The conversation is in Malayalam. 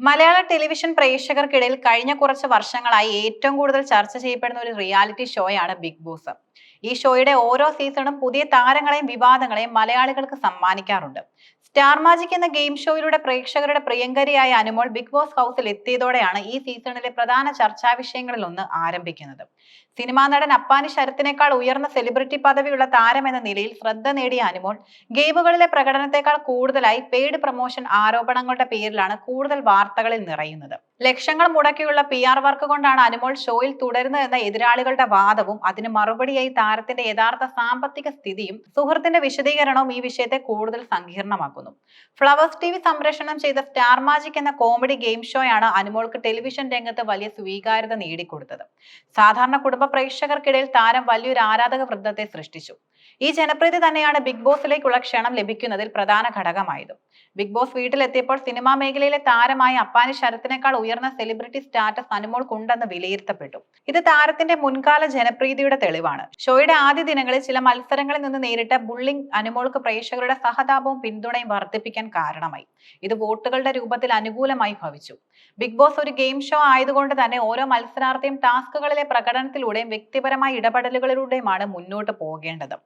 മലയാള ടെലിവിഷൻ പ്രേക്ഷകർക്കിടയിൽ കഴിഞ്ഞ കുറച്ച് വർഷങ്ങളായി ഏറ്റവും കൂടുതൽ ചർച്ച ചെയ്യപ്പെടുന്ന ഒരു റിയാലിറ്റി ഷോയാണ് ബിഗ് ബോസ്. ഈ ഷോയുടെ ഓരോ സീസണും പുതിയ താരങ്ങളെയും വിവാദങ്ങളെയും മലയാളികൾക്ക് സമ്മാനിക്കാറുണ്ട്. സ്റ്റാർ മാജിക് എന്ന ഗെയിം ഷോയിലൂടെ പ്രേക്ഷകരുടെ പ്രിയങ്കരിയായ അനുമോൾ ബിഗ് ബോസ് ഹൗസിൽ എത്തിയതോടെയാണ് ഈ സീസണിലെ പ്രധാന ചർച്ചാ വിഷയങ്ങളിൽ ഒന്ന് ആരംഭിക്കുന്നത്. സിനിമാ നടൻ അപ്പാനി ശരത്തിനേക്കാൾ ഉയർന്ന സെലിബ്രിറ്റി പദവിയുള്ള താരം എന്ന നിലയിൽ ശ്രദ്ധ നേടിയ അനുമോൾ ഗെയിമുകളിലെ പ്രകടനത്തെക്കാൾ കൂടുതലായി പെയ്ഡ് പ്രൊമോഷൻ ആരോപണങ്ങളുടെ പേരിലാണ് കൂടുതൽ വാർത്തകളിൽ നിറയുന്നത്. ലക്ഷങ്ങൾ മുടക്കിയുള്ള പി ആർ വർക്ക് കൊണ്ടാണ് അനുമോൾ ഷോയിൽ തുടരുന്നത് എന്ന എതിരാളികളുടെ വാദവും അതിന് മറുപടിയായി താരത്തിന്റെ യഥാർത്ഥ സാമ്പത്തിക സ്ഥിതിയും സുഹൃത്തിന്റെ വിശദീകരണവും ഈ വിഷയത്തെ കൂടുതൽ സങ്കീർണമാക്കുന്നു. ഫ്ലവേഴ്സ് ടി വി സംപ്രേഷണം ചെയ്ത സ്റ്റാർ മാജിക് എന്ന കോമഡി ഗെയിം ഷോയാണ് അനുമോൾക്ക് ടെലിവിഷൻ രംഗത്ത് വലിയ സ്വീകാര്യത നേടിക്കൊടുത്തത്. സാധാരണ കുടുംബ പ്രേക്ഷകർക്കിടയിൽ താരം വലിയൊരു ആരാധക വൃന്ദത്തെ സൃഷ്ടിച്ചു. ഈ ജനപ്രീതി തന്നെയാണ് ബിഗ് ബോസിലേക്കുള്ള ക്ഷണം ലഭിക്കുന്നതിൽ പ്രധാന ഘടകമായതും. ബിഗ് ബോസ് വീട്ടിലെത്തിയപ്പോൾ സിനിമാ മേഖലയിലെ താരമായ അപ്പാനി ശരത്തിനേക്കാൾ ഉയർന്ന സെലിബ്രിറ്റി സ്റ്റാറ്റസ് അനുമോൾക്കുണ്ടെന്ന് വിലയിരുത്തപ്പെട്ടു. ഇത് താരത്തിന്റെ മുൻകാല ജനപ്രീതിയുടെ തെളിവാണ്. ഷോയുടെ ആദ്യ ദിനങ്ങളിൽ ചില മത്സരങ്ങളിൽ നിന്ന് നേരിട്ട ബുള്ളിംഗ് അനുമോൾക്ക് പ്രേക്ഷകരുടെ സഹതാപവും പിന്തുണയും വർദ്ധിപ്പിക്കാൻ കാരണമായി. ഇത് വോട്ടുകളുടെ രൂപത്തിൽ അനുകൂലമായി ഭവിച്ചു. ബിഗ് ബോസ് ഒരു ഗെയിം ഷോ ആയതുകൊണ്ട് തന്നെ ഓരോ മത്സരാർത്ഥിയും ടാസ്കുകളിലെ പ്രകടനത്തിലൂടെയും വ്യക്തിപരമായ ഇടപെടലുകളിലൂടെയുമാണ് മുന്നോട്ട് പോകേണ്ടത്.